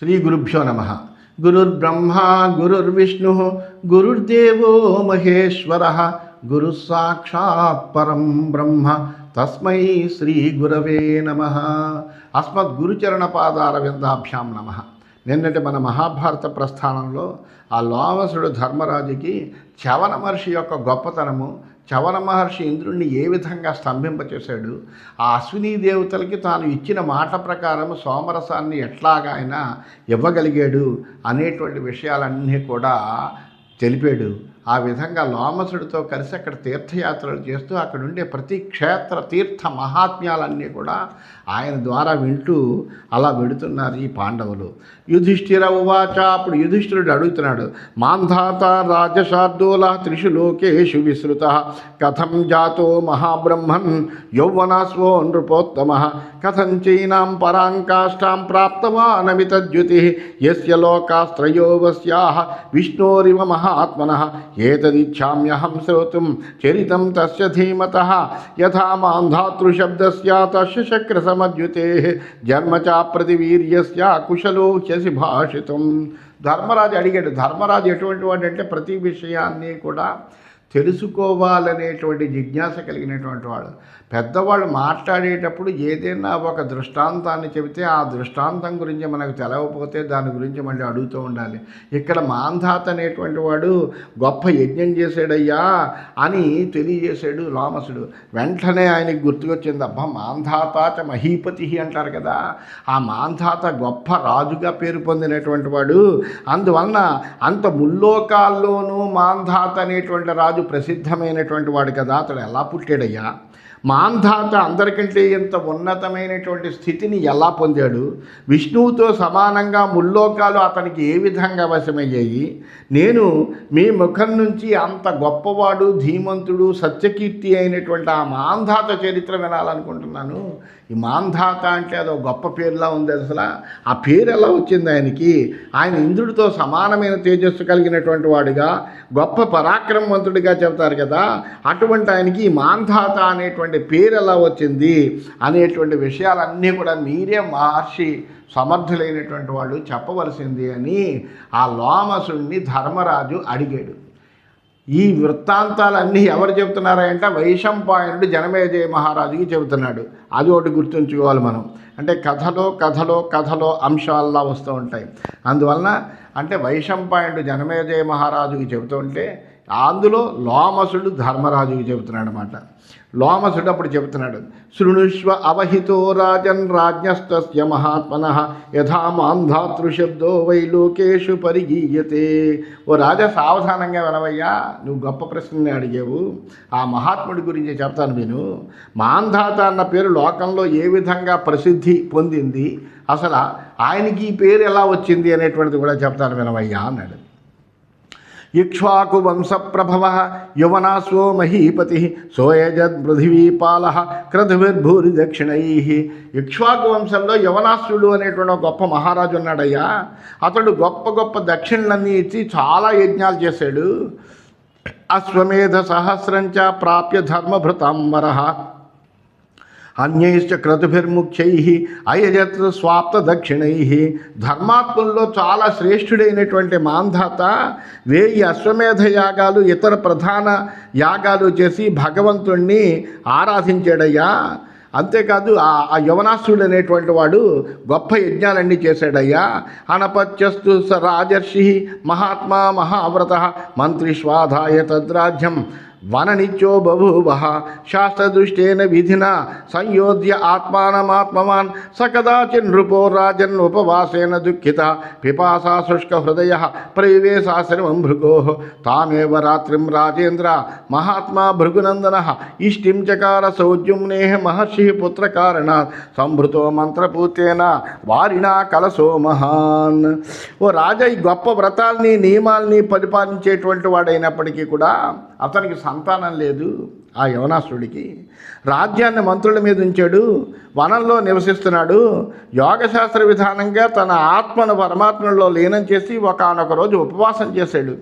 శ్రీ గురుభ్యో నమ. గురుర్బ్రహ్మ గురుర్విష్ణు గురుర్దేవో మహేశ్వర. గురు సాక్షాత్ పరం బ్రహ్మ. తస్మై శ్రీ గురవే నమ. అస్మద్ గురుచరణ పాదార విందాభ్యాం నమ. నిన్నటి మన మహాభారత ప్రస్థానంలో ఆ లోమసుడు ధర్మరాజుకి చవన మహర్షి యొక్క గొప్పతనము చవన మహర్షి ఇంద్రుణ్ణి ఏ విధంగా స్తంభింపచేశాడు? ఆ అశ్వినీ దేవతలకి తాను ఇచ్చిన మాట ప్రకారం సోమరసాన్ని ఎట్లాగా ఆయన ఇవ్వగలిగాడు అనేటువంటి విషయాలన్నీ కూడా తెలిపాడు. ఆ విధంగా లోమసుడితో కలిసి అక్కడ తీర్థయాత్రలు చేస్తూ అక్కడ ఉండే ప్రతి క్షేత్ర తీర్థ మహాత్మ్యాలన్నీ కూడా ఆయన ద్వారా వింటూ అలా వెడుతున్నారు ఈ పాండవులు. యుధిష్ఠిర ఉవాచ అప్పుడు యుధిష్ఠిరుడు అడుగుతున్నాడు మాంధాత రాజశార్దూల త్రిషు లోకేషు విశ్రుత కథం జాతో మహాబ్రహ్మన్ యౌవనాస్వో నృపోత్తమ కథం చైనాం పరాంకాష్టాం ప్రాప్తవానమితద్యుతి యస్య లోకాస్త్రయోవస్యా విష్ణోరివ మహాత్మన ఏతదిచ్ఛామ్యహం శ్రోతుం చరితం తస్య ధీమతః యథా మాంధాతృశబ్దస్య తస్య శక్రసమద్యుతే జన్మ చ ప్రతివీర్యస్య కుశలో హ్యసి భాషితం ధర్మరాజు అడిగాడు ధర్మరాజు ఎటువంటి వాడు అంటే ప్రతి విషయాన్ని కూడా తెలుసుకోవాలనేటువంటి జిజ్ఞాస కలిగినటువంటి వాడు. పెద్దవాళ్ళు మాట్లాడేటప్పుడు ఏదైనా ఒక దృష్టాంతాన్ని చెబితే ఆ దృష్టాంతం గురించి మనకు తెలవకపోతే దాని గురించి మళ్ళీ అడుగుతూ ఉండాలి. ఇక్కడ మాంధాత అనేటువంటి వాడు గొప్ప యజ్ఞం చేశాడయ్యా అని తెలియజేశాడు రామసుడు వెంటనే ఆయనకి గుర్తుకొచ్చింది అబ్బా మాంధాతాచ మహీపతి అంటారు కదా. ఆ మాంధాత గొప్ప రాజుగా పేరు పొందినటువంటి వాడు. అందువలన అంత ముల్లోకాల్లోనూ మాంధాత అనేటువంటి రాజు ప్రసిద్ధమైనటువంటి వాడు కదా అతడు ఎలా పుట్టాడయ్యా? మాంధాత అందరికంటే ఇంత ఉన్నతమైనటువంటి స్థితిని ఎలా పొందాడు? విష్ణువుతో సమానంగా ముల్లోకాలు అతనికి ఏ విధంగా వశమయ్యాయి? నేను మీ ముఖం నుంచి అంత గొప్పవాడు ధీమంతుడు సత్యకీర్తి అయినటువంటి ఆ మాంధాత చరిత్ర వినాలనుకుంటున్నాను. ఈ మాంధాత అంటే అదో గొప్ప పేరులా ఉంది అసలు. ఆ పేరు ఎలా వచ్చింది ఆయనకి? ఆయన ఇంద్రుడితో సమానమైన తేజస్సు కలిగినటువంటి వాడుగా గొప్ప పరాక్రమవంతుడిగా చెబుతారు కదా. అటువంటి ఆయనకి ఈ మాంధాత అనేటువంటి పేరు ఎలా వచ్చింది అనేటువంటి విషయాలన్నీ కూడా మీరే మహర్షి సమర్థులైనటువంటి వాళ్ళు చెప్పవలసింది అని ఆ లోమసుణ్ణి ధర్మరాజు అడిగాడు. ఈ వృత్తాంతాలన్నీ ఎవరు చెబుతున్నారంటే వైశంపాయనుడు జనమేజయ మహారాజుకి చెబుతున్నాడు. అది ఒకటి గుర్తుంచుకోవాలి మనం. అంటే కథలో కథలో కథలో అంశాల్లా వస్తూ ఉంటాయి. అందువలన అంటే వైశంపాయనుడు జనమేజయ మహారాజుకి చెబుతుంటే అందులో లోమసుడు ధర్మరాజుకి చెబుతున్నాడు అనమాట లోమసుడు అప్పుడు చెబుతున్నాడు. శృణుష్వ అవహితో రాజన్ రాజ్ఞస్తస్య మహాత్మన యథా మాంధాతృశబ్దో వై లోకేషు పరిగీయతే. ఓ రాజా సావధానంగా వినవయ్యా నువ్వు గొప్ప ప్రశ్నని అడిగావు. ఆ మహాత్ముడి గురించి చెప్తాను నేను మాంధాత అన్న పేరు లోకంలో ఏ విధంగా ప్రసిద్ధి పొందింది? అసలు ఆయనకి ఈ పేరు ఎలా వచ్చింది అనేటువంటిది కూడా చెప్తాను వినవయ్యా అన్నాడు. ఇక్ష్వాకు వంశప్రభవ యువనాస్వో మహీపతి సోయజద్ పృథివీపాల క్రతుభిర్భూరి దక్షిణై. ఇక్ష్వాకు వంశంలో యవనాశ్రుడు అనేటువంటి గొప్ప మహారాజు ఉన్నాడయ్యా. అతడు గొప్ప గొప్ప దక్షిణలన్నీ ఇచ్చి చాలా యజ్ఞాలు చేశాడు. అశ్వమేధ సహస్రంచ ప్రాప్య ధర్మభృతాంబర అన్యైశ్చ క్రతుభిర్ముఖ్యై అయజత్ర స్వాప్త దక్షిణై. ధర్మాత్ముల్లో చాలా శ్రేష్ఠుడైనటువంటి మాంధాత వేయి అశ్వమేధ యాగాలు ఇతర ప్రధాన యాగాలు చేసి భగవంతుణ్ణి ఆరాధించాడయ్యా. అంతేకాదు ఆ ఆ యవనాసుడు అనేటువంటి వాడు గొప్ప యజ్ఞాలన్నీ చేశాడయ్యా. అనపత్యస్తు స రాజర్షి మహాత్మా మహావ్రత మంత్రిష్వాధాయ తద్రాజ్యం. వననిత్యో బభూవ శాస్త్రదృష్టేన విధిన సంయోధ్య ఆత్మానమాత్మవాన్ సకదాచి నృపో రాజన్ ఉపవాసేన దుఃఖిత పిపాసా శుష్క హృదయ ప్రవివేశాశ్రమం భృగో తామేవ రాత్రిం రాజేంద్ర మహాత్మా భృగునందన ఇష్టిం చకార సౌజుమ్నే మహర్షి పుత్రకారణాత్ సంభృతో మంత్రపూతేన వారినా కలసో మహాన్. ఓ రాజా ఈ గొప్ప వ్రతాల్ని నియమాల్ని పరిపాలించేటువంటి వాడైనప్పటికీ కూడా అతనికి సంతానం లేదు ఆ యవనాసుడికి రాజ్యాన్ని మంత్రుల మీద ఉంచాడు వనంలో నివసిస్తున్నాడు. యోగశాస్త్ర విధానంగా తన ఆత్మను పరమాత్మలో లీనం చేసి ఒకనొక రోజు ఉపవాసం చేశాడు.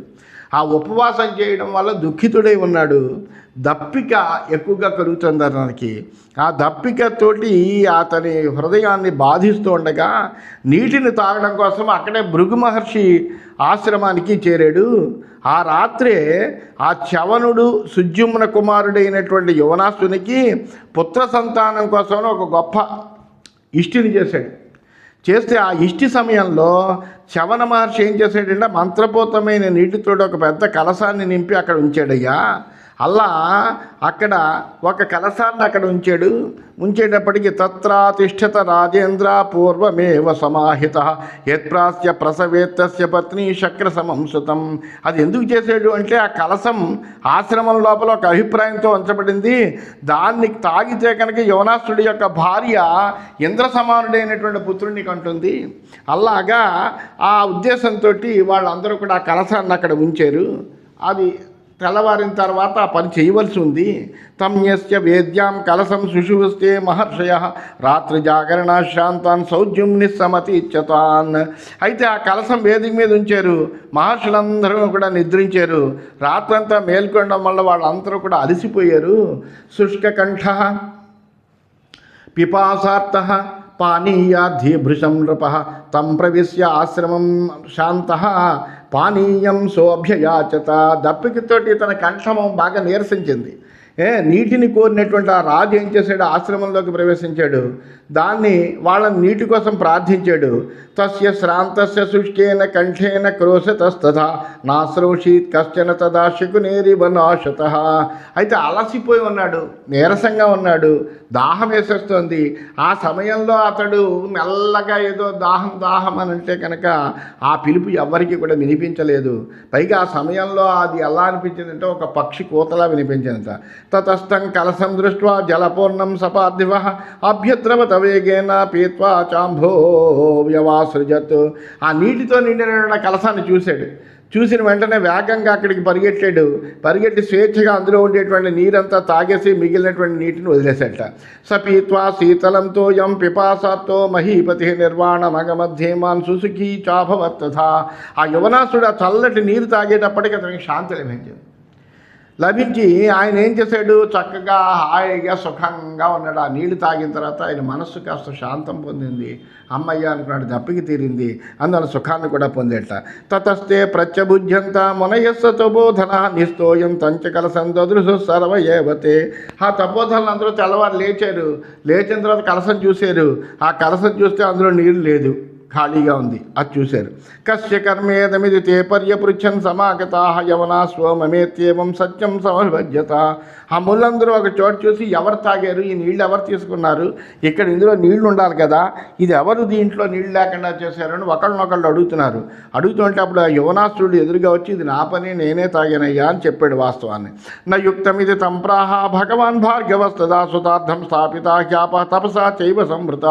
ఆ ఉపవాసం చేయడం వల్ల దుఃఖితుడై ఉన్నాడు. దప్పిక ఎక్కువగా కలుగుతుంది అతనికి ఆ దప్పికతోటి అతని హృదయాన్ని బాధిస్తూ ఉండగా నీటిని తాగడం కోసం అక్కడే భృగు మహర్షి ఆశ్రమానికి చేరాడు. ఆ రాత్రే ఆ చవనుడు సుజ్యుమ్న కుమారుడైనటువంటి యువనాస్తునికి పుత్ర సంతానం కోసం ఒక గొప్ప ఇష్టిని చేశాడు. చేస్తే ఆ ఇష్టి సమయంలో శవణ మహర్షి ఏం చేశాడంటే మంత్రపూతమైన నీటితో ఒక పెద్ద కలసాన్ని నింపి అక్కడ ఉంచాడయ్యా. అలా అక్కడ ఒక కలసాన్ని అక్కడ ఉంచాడు. ఉంచేటప్పటికి తత్రాతిష్ఠత రాజేంద్ర పూర్వమేవ సమాహిత. యత్ప్రాస్య ప్రసవేత్తస్య పత్ని శక్ర సమంసుతం అది ఎందుకు చేసాడు అంటే ఆ కలసం ఆశ్రమం లోపల ఒక అభిప్రాయంతో ఉంచబడింది. దాన్ని తాగితే కనుక యువనాస్తుడి యొక్క భార్య ఇంద్ర సమానుడైనటువంటి పుత్రుడిని కంటుంది. అలాగా ఆ ఉద్దేశంతో వాళ్ళందరూ కూడా ఆ కలసాన్ని అక్కడ ఉంచారు. అది తెల్లవారిన తర్వాత ఆ పని చేయవలసి ఉంది. తమ్యస్య వేద్యాం కలసం శుశువస్తే మహర్షయ. రాత్రి జాగరణ శాంతాన్ సౌజ్యం నిస్సమతి ఇచ్చతాన్ అయితే ఆ కలసం వేదిక మీద ఉంచారు. మహర్షులందరూ కూడా నిద్రించారు. రాత్రంతా మేల్కొనడం వల్ల వాళ్ళందరూ కూడా అలసిపోయారు. శుష్కకంఠ పిపాసార్త పానీయాధీభృశం నృప తం ప్రవిశ్య ఆశ్రమం శాంత. పానీయం సోభ్యయాచత దప్పికితోటి తన కంఠమం బాగా నీరసించింది. ఏ నీటిని కోరినటువంటి ఆ రాజు ఏం చేశాడు? ఆశ్రమంలోకి ప్రవేశించాడు. దాన్ని వాళ్ళని నీటి కోసం ప్రార్థించాడు. తస్య శ్రాంతస్య శుష్కేన కంఠేన క్రోశతస్తథా నాశ్రోషీత్ కశ్చన తదా శకునేరివ నాశత అయితే అలసిపోయి ఉన్నాడు. నీరసంగా ఉన్నాడు. దాహం వేసేస్తోంది. ఆ సమయంలో అతడు మెల్లగా ఏదో దాహం దాహం అని అంటే కనుక ఆ పిలుపు ఎవ్వరికి కూడా వినిపించలేదు. పైగా ఆ సమయంలో అది ఎలా అనిపించిందంటే ఒక పక్షి కూతలా వినిపించిందట. తతస్థం కలసం దృష్ట్వా జలపూర్ణం సపార్థివ అభ్యద్రవత వేగేన పీత్వా చాంభో వ్యవాసృజత్ ఆ నీటితో నిండిన కలసాన్ని చూశాడు. చూసిన వెంటనే వేగంగా అక్కడికి పరిగెట్టాడు. పరిగెట్టి స్వేచ్ఛగా అందులో ఉండేటువంటి నీరంతా తాగేసి మిగిలినటువంటి నీటిని వదిలేశాట సపీత్వా శీతలంతో యం పిపాసతో మహీపతి నిర్వాణ మగమధ్యేమాన్ సుసుఖీ చాభవత్తథా ఆ యువనాసుడు ఆ చల్లటి నీరు తాగేటప్పటికి అతనికి శాంతి లభించింది. లభించి ఆయన ఏం చేశాడు? చక్కగా హాయిగా సుఖంగా ఉన్నాడు. ఆ నీళ్ళు తాగిన తర్వాత ఆయన మనస్సు కాస్త శాంతం పొందింది. అమ్మయ్య అనుకున్నాడు దప్పికి తీరింది. అందువల్ల సుఖాన్ని కూడా పొందేట. తతస్తే ప్రత్యబుద్ధ్యంత మునయస్స తపోధన నిస్తోయం తంచకల సందృశు సర్వ ఏవతే ఆ తపోధనలు అందరూ తెల్లవారు లేచారు. లేచిన తర్వాత కలసం చూశారు. ఆ కలసం చూస్తే అందులో నీరు లేదు. ఖాళీగా ఉంది. అది చూశారు. కశ్య కర్మేదమిది తే పర్యపృచ్చన్ సమాగతా యవనా స్వమేత్యేవం సత్యం సమభజ్యత ఆ ముళ్ళందరూ ఒక చోటు చూసి ఎవరు తాగారు? ఈ నీళ్ళు ఎవరు తీసుకున్నారు? ఇక్కడ ఇందులో నీళ్ళు ఉండాలి కదా. ఇది ఎవరు దీంట్లో నీళ్ళు లేకుండా చేశారని ఒకళ్ళనొకళ్ళు అడుగుతున్నారు. అడుగుతుంటే అప్పుడు ఆ యువనాస్తుడు ఎదురుగా వచ్చి ఇది నా పని నేనే తాగానయ్యా అని చెప్పాడు వాస్తవాన్ని. నా యుక్తమిది తంప్రాహ భగవాన్ భార్గవస్తదా సుతార్థం స్థాపిత హ్యాప తపసా చైవ సంవృత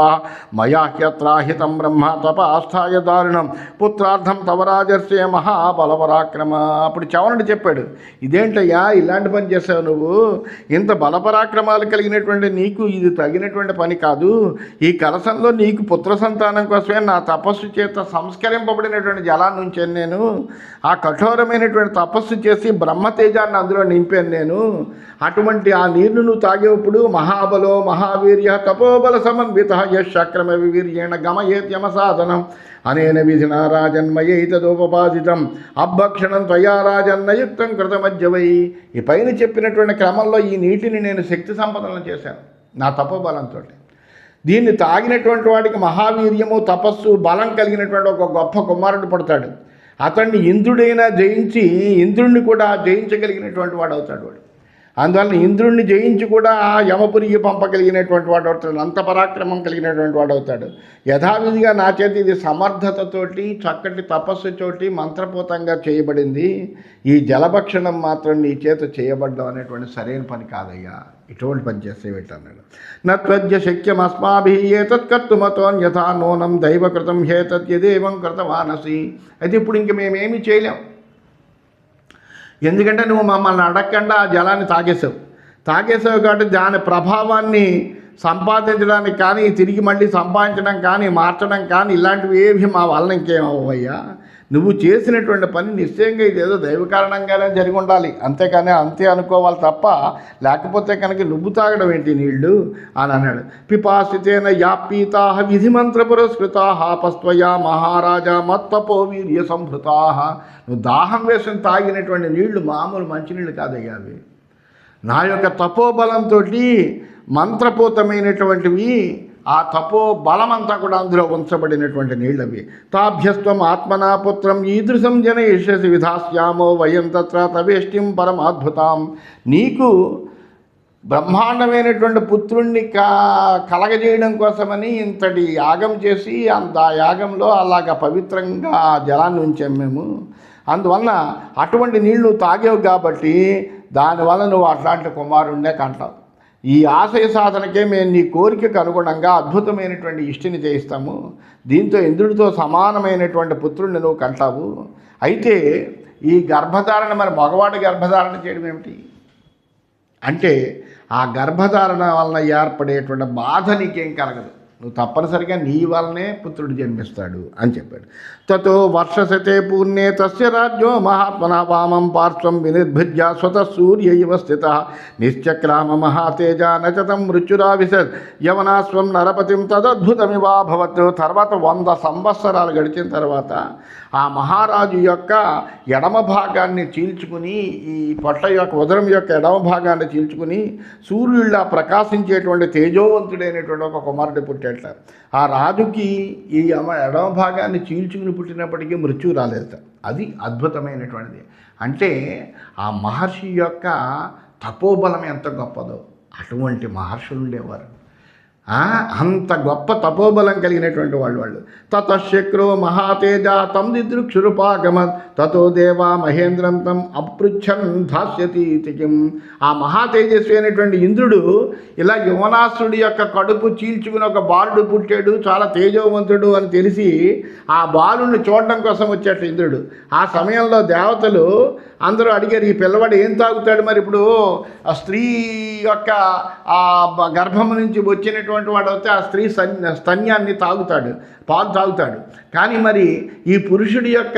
మయా హ్యత్రాహితం బ్రహ్మ తప ఆస్థాయ దారుణం పుత్రార్థం తవరాజర్సే మహాబలపరాక్రమ. అప్పుడు చవనుడు చెప్పాడు ఇదేంటయ్యా ఇలాంటి పని చేసావు నువ్వు? ఇంత బలపరాక్రమాలు కలిగినటువంటి నీకు ఇది తగినటువంటి పని కాదు. ఈ కలసంలో నీకు పుత్ర సంతానం కోసమే నా తపస్సు చేత సంస్కరింపబడినటువంటి జలాన్ని ఉంచాను నేను. ఆ కఠోరమైనటువంటి తపస్సు చేసి బ్రహ్మతేజాన్ని అందులో నింపాను నేను. అటువంటి ఆ నీరును నువ్వు తాగేప్పుడు మహాబలో మహావీర్య తపోబల సమన్విత యక్రమ వీర్యేణ గమయేత్యమ సాధనం అనేన విధినా రాజన్మయైతదోపపాదితం అభక్షణం త్వయా రాజన్నయుక్తం కృతమధ్యవై ఈ పైన చెప్పినటువంటి క్రమంలో ఈ నీటిని నేను శక్తి సంపదలను చేశాను నా తపబలంతో దీన్ని తాగినటువంటి వాడికి మహావీర్యము తపస్సు బలం కలిగినటువంటి ఒక గొప్ప కుమారుడు పడతాడు. అతన్ని ఇంద్రుడైనా జయించి ఇంద్రుడిని కూడా జయించగలిగినటువంటి వాడు అవుతాడు వాడు. అందువలన ఇంద్రుణ్ణి జయించి కూడా ఆ యమపురికి పంపగలిగినటువంటి వాడు అవుతాడు అంత పరాక్రమం కలిగినటువంటి వాడు అవుతాడు. యథావిధిగా నా చేత ఇది సమర్థతతోటి చక్కటి తపస్సుతోటి మంత్రపూతంగా చేయబడింది. ఈ జలభక్షణం మాత్రం నీ చేత చేయబడ్డం అనేటువంటి సరైన పని కాదయ్యా. ఇటువంటి పని చేసేవేట అన్నాడు. నత్వద్య శక్యం అస్మాభి ఏతత్ కర్తుమతోన్యథా నూనం దైవకృతం హేతత్ యదేవం కృతమానసి అయితే ఇప్పుడు ఇంక మేమేమి చేయలేం. ఎందుకంటే నువ్వు మమ్మల్ని అడగకుండా ఆ జలాన్ని తాగేసావు. తాగేసావు కాబట్టి దాని ప్రభావాన్ని సంపాదించడానికి కానీ తిరిగి మళ్ళీ సంపాదించడం కానీ మార్చడం కానీ ఇలాంటివి ఏవి మా వలన ఇంకేమవ్వయ్యా నువ్వు చేసినటువంటి పని నిశ్చయంగా ఇదేదో దైవ కారణంగానే జరిగి ఉండాలి. అంతేకాని అంతే అనుకోవాలి తప్ప లేకపోతే కనుక నువ్వు తాగడం ఏంటి నీళ్ళు అని అన్నాడు. పిపాసితేన యాపీతా విధిమంత్ర పురస్కృతా పస్త్వయా మహారాజా మత్తపో వీర్య సంభృతా నువ్వు దాహం వేసుకుని తాగినటువంటి నీళ్ళు మామూలు మంచినీళ్ళు కాదయ్యా అవి. నా యొక్క తపోబలంతో మంత్రపూతమైనటువంటివి ఆ తపో బలమంతా కూడా అందులో ఉంచబడినటువంటి నీళ్ళవి. తాభ్యస్వం ఆత్మనాపుత్రం ఈదృశం జన విధాస్యామో వయం తత్ర తవేష్టిం పరమాద్భుతాం. నీకు బ్రహ్మాండమైనటువంటి పుత్రుణ్ణి కా కలగజేయడం కోసమని ఇంతటి యాగం చేసి అంత యాగంలో అలాగ పవిత్రంగా ఆ జలాన్ని ఉంచాం మేము. అందువలన అటువంటి నీళ్ళు తాగేవు కాబట్టి దానివల్ల నువ్వు అట్లాంటి కుమారుణ్ణే కంటావు. ఈ ఆశయ సాధనకే మేము నీ కోరికకు అనుగుణంగా అద్భుతమైనటువంటి ఇష్టిని చేయిస్తాము. దీంతో ఇంద్రుడితో సమానమైనటువంటి పుత్రుడిని నువ్వు కంటావు. అయితే ఈ గర్భధారణ మరి మగవాడి గర్భధారణ చేయడం ఏమిటి? అంటే ఆ గర్భధారణ వలన ఏర్పడేటువంటి బాధ నీకేం కలగదు. నువ్వు తప్పనిసరిగా నీ వలనే పుత్రుడు జన్మిస్తాడు అని చెప్పాడు. తతో వర్షసతే పూర్ణే తస్య రాజ్యో మహాత్మన వామం పార్శ్వం వినిర్భుజ్య స్వత సూర్య ఇవ స్థిత. నిశ్చక్రామ మహాతేజ నచతం మృత్యురావిశత్. యవనాస్వం నరపతిం తదద్భుతమివాభవత్. తర్వాత వంద సంవత్సరాలు గడిచిన తర్వాత ఆ మహారాజు యొక్క ఎడమ భాగాన్ని చీల్చుకుని ఈ పొట్ట యొక్క ఉదరం యొక్క ఎడమ భాగాన్ని చీల్చుకుని సూర్యుడిలా ప్రకాశించేటువంటి తేజోవంతుడైనటువంటి ఒక కుమారుడు పుట్టాట ఆ రాజుకి ఈ ఎడమ భాగాన్ని చీల్చుకుని పుట్టినప్పటికీ మృత్యు రాలేదట. అది అద్భుతమైనటువంటిది. అంటే ఆ మహర్షి యొక్క తపోబలం ఎంత గొప్పదో. అటువంటి మహర్షులు ఉండేవారు. అంత గొప్ప తపోబలం కలిగినటువంటి వాళ్ళు వాళ్ళు. తతశక్రో మహాతేజ తం దిదృక్షురుపాగమన్ తతో దేవా మహేంద్రం తం అపృచ్ఛన్ ధాస్యతి కిం. ఆ మహాతేజస్వి అయినటువంటి ఇంద్రుడు ఇలా యువనాసుడి యొక్క కడుపు చీల్చుకుని ఒక బాలుడు పుట్టాడు చాలా తేజోవంతుడు అని తెలిసి ఆ బాలుని చూడడం కోసం వచ్చాడు ఇంద్రుడు. ఆ సమయంలో దేవతలు అందరూ అడిగారు ఈ పిల్లవాడు ఏం తాగుతాడు మరి ఇప్పుడు? ఆ స్త్రీ యొక్క ఆ గర్భం నుంచి వచ్చినటువంటి వాడు అయితే ఆ స్త్రీ సన్- స్తన్యాన్ని తాగుతాడు పాలు తాగుతాడు. కానీ మరి ఈ పురుషుడి యొక్క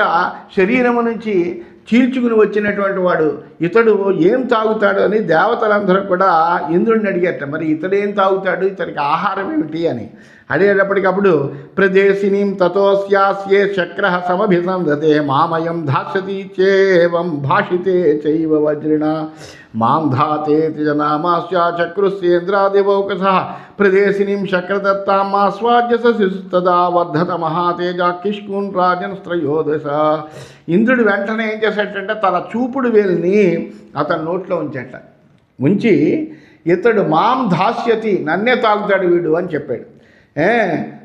శరీరము నుంచి చీల్చుకుని వచ్చినటువంటి వాడు ఇతడు ఏం తాగుతాడు అని దేవతలందరూ కూడా ఇంద్రుడిని అడిగారట. మరి ఇతడు ఏం తాగుతాడు? ఇతనికి ఆహారం ఏమిటి అని. అడిగేటప్పటికప్పుడు ప్రదేశినీం తతోస్యాస్యే చక్ర సమభిసంధతే మామయం ధాస్యతి చేవం భాషితే చైవ వజ్రిణ మాం ధాతే జనామాస్య చక్రుస్యేంద్రాదివౌకస ప్రదేశినీం చక్రదత్తామాస్వాద్య శిశుస్తదా వర్ధత మహాతేజ కిష్కూన్ రాజన్ స్త్రయోదశ ఇంద్రుడు వెంటనే ఏం చేశాడంటే తన చూపుడు వేలిని అతని నోట్లో ఉంచట. ఉంచి ఇతడు మాం దాస్యతి నన్నే తాగుతాడు వీడు అని చెప్పాడు. ఏ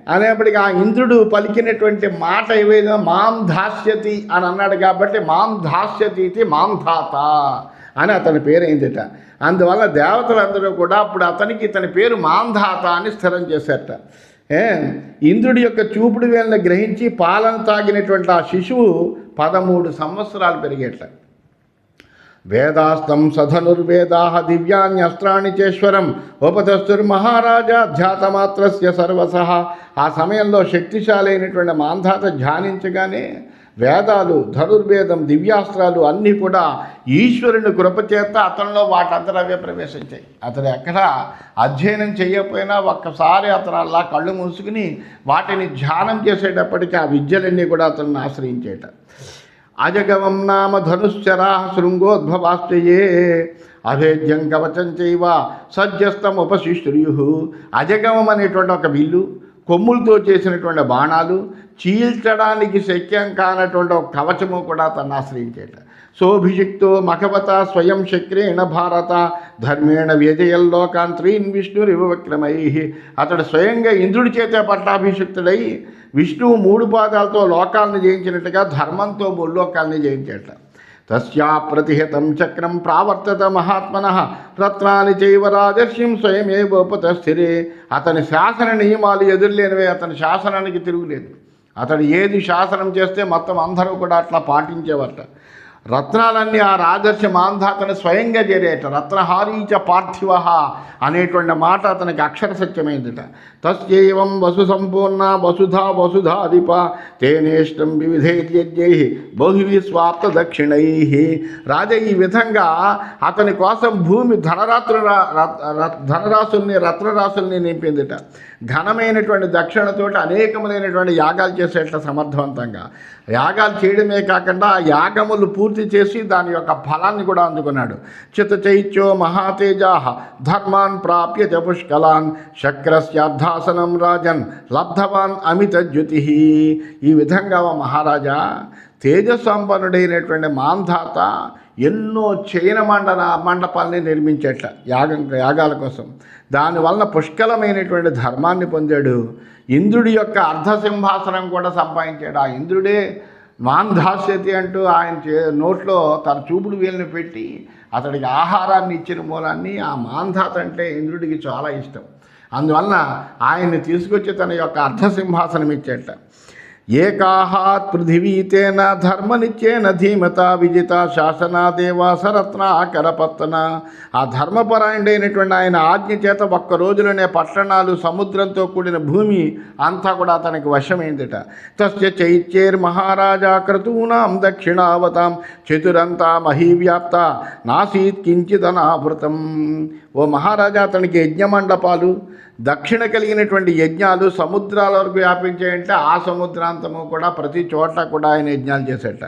అనేప్పటికీ ఆ ఇంద్రుడు పలికినటువంటి మాట ఏవేదో మాం ధాస్యతి అని అన్నాడు కాబట్టి మాం దాస్యతి ఇది మాం ధాత అని అతని పేరు అందువల్ల దేవతలందరూ కూడా అప్పుడు అతనికి ఇతని పేరు మాంధాత అని స్థిరం చేశారట. ఏ ఇంద్రుడి యొక్క చూపుడు వేలను గ్రహించి పాలన తాగినటువంటి ఆ శిశువు పదమూడు సంవత్సరాలు పెరిగేట. వేదాస్తం సధనుర్వేదా దివ్యాన్యస్త్రాణి చేశ్వరం. ఉపతస్తుర్మహారాజా ధ్యాతమాత్రస్య సర్వస. ఆ సమయంలో శక్తిశాలి అయినటువంటి మాంధాత ధ్యానించగానే వేదాలు ధనుర్వేదం దివ్యాస్త్రాలు అన్నీ కూడా ఈశ్వరుని కృపచేత అతనిలో వాటంతట అవే ప్రవేశించాయి. అతను ఎక్కడ అధ్యయనం చేయకపోయినా ఒక్కసారి అతను అలా కళ్ళు మూసుకుని వాటిని ధ్యానం చేసేటప్పటికీ ఆ విద్యలన్నీ కూడా అతన్ని ఆశ్రయించేట. అజగవం నామ ధనుశ్చరా శృంగోద్భవాస్తయే అభేద్యం కవచం చేయవ సజ్జస్తం ఉపశిష్టుర్యు. అజగమం అనేటువంటి ఒక విల్లు కొమ్ములతో చేసినటువంటి బాణాలు చీల్చడానికి శక్యం కానటువంటి ఒక కవచము కూడా తను ఆశ్రయించేట. సోభిషిక్తో మఖవత స్వయం శక్రేణ భారత ధర్మేణ వ్యజయల్లోకాన్ త్రీన్ విష్ణురివ విక్రమై. అతడు స్వయంగా ఇంద్రుడి చేత పట్టాభిషిక్తుడై విష్ణువు మూడు పాదాలతో లోకాలను జయించినట్టుగా ధర్మంతో ముల్లోకాలని జయించేట. తస్యా ప్రతిహతం చక్రం ప్రావర్తత మహాత్మన రత్నాన్ని చైవ రాజర్షిం స్వయమేవోపతస్థిరే అతని శాసన నియమాలు ఎదురులేనివే అతని శాసనానికి తిరుగులేదు. అతడు ఏది శాసనం చేస్తే మొత్తం అందరూ కూడా అట్లా పాటించేవట రత్నాలన్నీ ఆ రాజర్షి మాంధాతను స్వయంగా చేరేట. రత్నహారీచ పార్థివ అనేటువంటి మాట అతనికి అక్షర సత్యమైందిట. తస్యేవం వసు సంపూర్ణ వసుధా వసుధాధిప తేనేష్టం వివిధైర్యజ్ఞై బహువి స్వార్థ దక్షిణై రాజ ఈ విధంగా అతని కోసం భూమి ధనరాత్రు ధనరాశుల్ని రత్నరాశుల్ని నింపిందిట. ఘనమైనటువంటి దక్షిణతోటి అనేకములైనటువంటి యాగాలు చేసేట సమర్థవంతంగా. యాగాలు చేయడమే కాకుండా యాగములు పూర్తి చేసి దాని యొక్క ఫలాన్ని కూడా అందుకున్నాడు. చిత చైత్యో మహాతేజా ధర్మాన్ ప్రాప్య చ పుష్కలాన్ రాజన్ లబ్ధవాన్ అమిత ద్యుతి ఈ విధంగా మహారాజా తేజస్సంపన్నుడైనటువంటి మాంధాత ఎన్నో చైన మండల మండపాలని నిర్మించేట యాగం యాగాల కోసం. దానివలన పుష్కలమైనటువంటి ధర్మాన్ని పొందాడు. ఇంద్రుడి యొక్క అర్ధసింహాసనం కూడా సంపాదించాడు. ఆ ఇంద్రుడే మాంధాస్యతి అంటూ ఆయన చే నోట్లో తన చూపుడు వీళ్ళని పెట్టి అతడికి ఆహారాన్ని ఇచ్చిన మూలాన్ని ఆ మాంధాత అంటే ఇంద్రుడికి చాలా ఇష్టం. అందువలన ఆయన్ని తీసుకొచ్చి తన యొక్క అర్ధ సింహాసనం ఇచ్చేట. ఏకాహాత్ పృథివీతేన ధర్మనిత్యేన ధీమత విజిత శాసనాదేవ సరత్న కరపత్తన. ఆ ధర్మపరాయణుడైనటువంటి ఆయన ఆజ్ఞ చేత ఒక్క రోజులోనే పట్టణాలు సముద్రంతో కూడిన భూమి అంతా కూడా అతనికి వశమైందిట. తస్య చైత్యేర్ మహారాజా క్రతూనాం దక్షిణావతాం చతురంతా మహీవ్యాప్త నాసీత్ కించిదనావృతం ఓ మహారాజా అతనికి యజ్ఞమండపాలు దక్షిణ కలిగినటువంటి యజ్ఞాలు సముద్రాల వరకు వ్యాపించాయంటే. ఆ సముద్రాంతము కూడా ప్రతి చోట కూడా ఆయన యజ్ఞాలు చేసేట.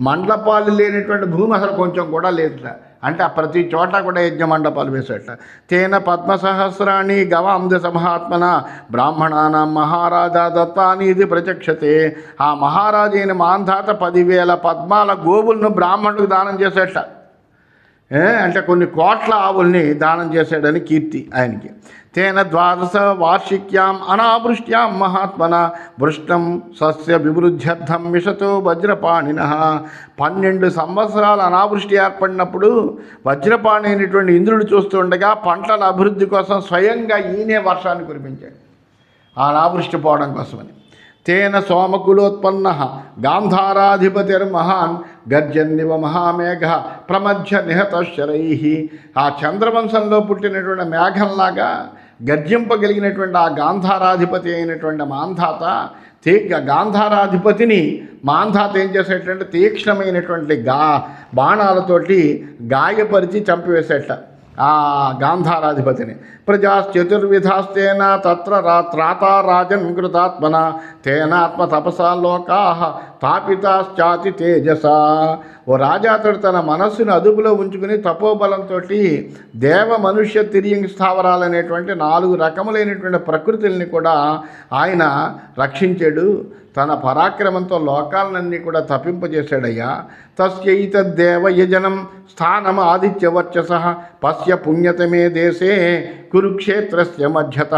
మండపాలు లేనటువంటి భూమి అసలు కొంచెం కూడా లేదుట. అంటే ఆ ప్రతి చోట కూడా యజ్ఞ మండపాలు వేసేట. తేన పద్మసహస్రాణి గవాంధ సమహాత్మన బ్రాహ్మణాన మహారాజా దత్తాని ఇది ప్రత్యక్షతే ఆ మహారాజు అయిన మాంధాత పదివేల పద్మాల గోవులను బ్రాహ్మణుడికి దానం చేసేట. అంటే కొన్ని కోట్ల ఆవుల్ని దానం చేశాడని కీర్తి ఆయనకి. తేన ద్వాదశ వార్షిక్యాం అనావృష్ట్యాం మహాత్మన వృష్టం సస్య వివృద్ధ్యర్థం మిషతో వజ్రపాణిన. పన్నెండు సంవత్సరాలు అనావృష్టి ఏర్పడినప్పుడు వజ్రపాణి అయినటువంటి ఇంద్రుడు చూస్తుండగా పంటల అభివృద్ధి కోసం స్వయంగా ఈయనే వర్షాన్ని కురిపించాడు. ఆ అనావృష్టి పోవడం కోసమని. తేన సోమకులోత్పన్న. గాంధారాధిపతిర్మహాన్ గర్జన్నివ మహామేఘ ప్రమధ్య నిహతశరై ఆ చంద్రవంశంలో పుట్టినటువంటి మేఘంలాగా గర్జింపగలిగినటువంటి ఆ గాంధారాధిపతి అయినటువంటి మాంధాత తీ గాంధారాధిపతిని మాంధాత ఏం చేసేటంటే తీక్ష్ణమైనటువంటి గా బాణాలతోటి గాయపరిచి చంపివేసేట ఆ గాంధారాధిపతిని. ప్రజాశ్చతుర్విధాస్తేన తత్ర రా రాజన్ కృతాత్మన తేనాత్మ తపసా లోకా తాపితాశ్చాతి తేజస. ఓ రాజాతుడు తన మనస్సును అదుపులో ఉంచుకుని తపోబలంతో దేవ మనుష్య తిరియం స్థావరాలనేటువంటి నాలుగు రకములైనటువంటి ప్రకృతుల్ని కూడా ఆయన రక్షించాడు. తన పరాక్రమంతో లోకాలన్నీ కూడా తప్పింపజేశాడయ్యా. తస్యైతద్దేవయజనం స్థానం ఆదిత్యవర్చస పశ్య పుణ్యతమే దేశే కురుక్షేత్రస్య మధ్యత.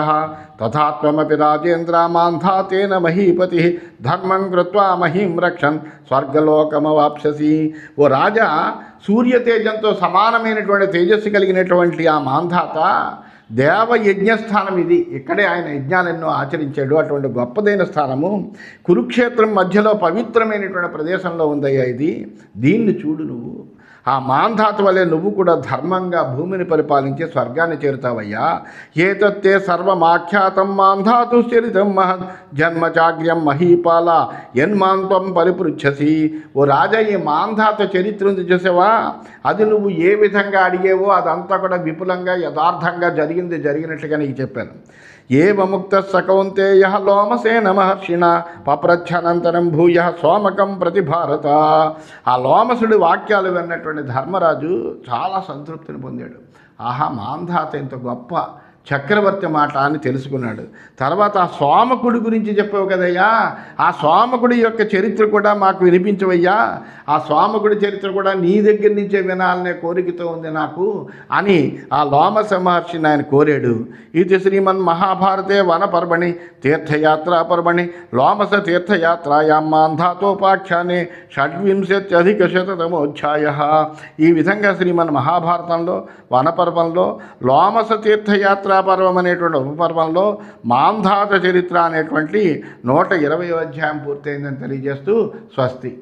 తథాత్మపి రాజేంద్ర మాంధాతేన మహీపతి. ధర్మం కృత్వా మహీం రక్షన్. స్వర్గలోకమవాప్ససి ఓ రాజా సూర్యతేజంతో సమానమైనటువంటి తేజస్సు కలిగినటువంటి ఆ మాంధాత దేవ యజ్ఞస్థానం ఇది ఇక్కడే ఆయన యజ్ఞాలెన్నో ఆచరించాడు. అటువంటి గొప్పదైన స్థానము. కురుక్షేత్రం మధ్యలో పవిత్రమైనటువంటి ప్రదేశంలో ఉందయ్యా ఇది. దీన్ని చూడు నువ్వు. ఆ మాంధాత వలె నువ్వు కూడా ధర్మంగా భూమిని పరిపాలించి స్వర్గాన్ని చేరుతావయ్యా. ఏతత్తే సర్వమాఖ్యాతం మాంధాతు చరితం మహత్ జన్మచాగ్ర్యం మహీపాల యన్మాంతం పరిపృచ్ఛసి. ఓ రాజా ఈ మాంధాత చరిత్ర ఉంది చూసావా? అది నువ్వు ఏ విధంగా అడిగేవో అదంతా కూడా విపులంగా యథార్థంగా జరిగింది జరిగినట్టుగా నీకు చెప్పాను. ఏవముక్త సకౌంతేయ లోమసేన మహర్షిణ పప్రచ్ఛనంతరం భూయ సోమకం ప్రతి భారత ఆ లోమసుడి వాక్యాలు విన్నటువంటి ధర్మరాజు చాలా సంతృప్తిని పొందాడు. ఆహా మాంధాత ఇంత గొప్ప చక్రవర్తి మాట అని తెలుసుకున్నాడు. తర్వాత ఆ సోమకుడి గురించి చెప్పావు కదయ్యా. ఆ సోమకుడి యొక్క చరిత్ర కూడా మాకు వినిపించవయ్యా. ఆ సోమకుడి చరిత్ర కూడా నీ దగ్గర నుంచే వినాలనే కోరికతో ఉంది నాకు అని ఆ లోమస మహర్షిని ఆయన కోరాడు. ఇది శ్రీమన్ మహాభారతే వనపర్వణి తీర్థయాత్రా పర్వణి లోమస తీర్థయాత్రాయాం మాంధాతోపాఖ్యానే షడ్వింశత్యధిక శతమోధ్యాయ ఈ విధంగా శ్రీమన్ మహాభారతంలో వనపర్వంలో లోమస తీర్థయాత్ర పర్వం అనేటువంటి ఉపపర్వంలో మాంధాత చరిత్ర అనేటువంటి నూట ఇరవై అధ్యాయం పూర్తయిందని తెలియజేస్తూ స్వస్తి.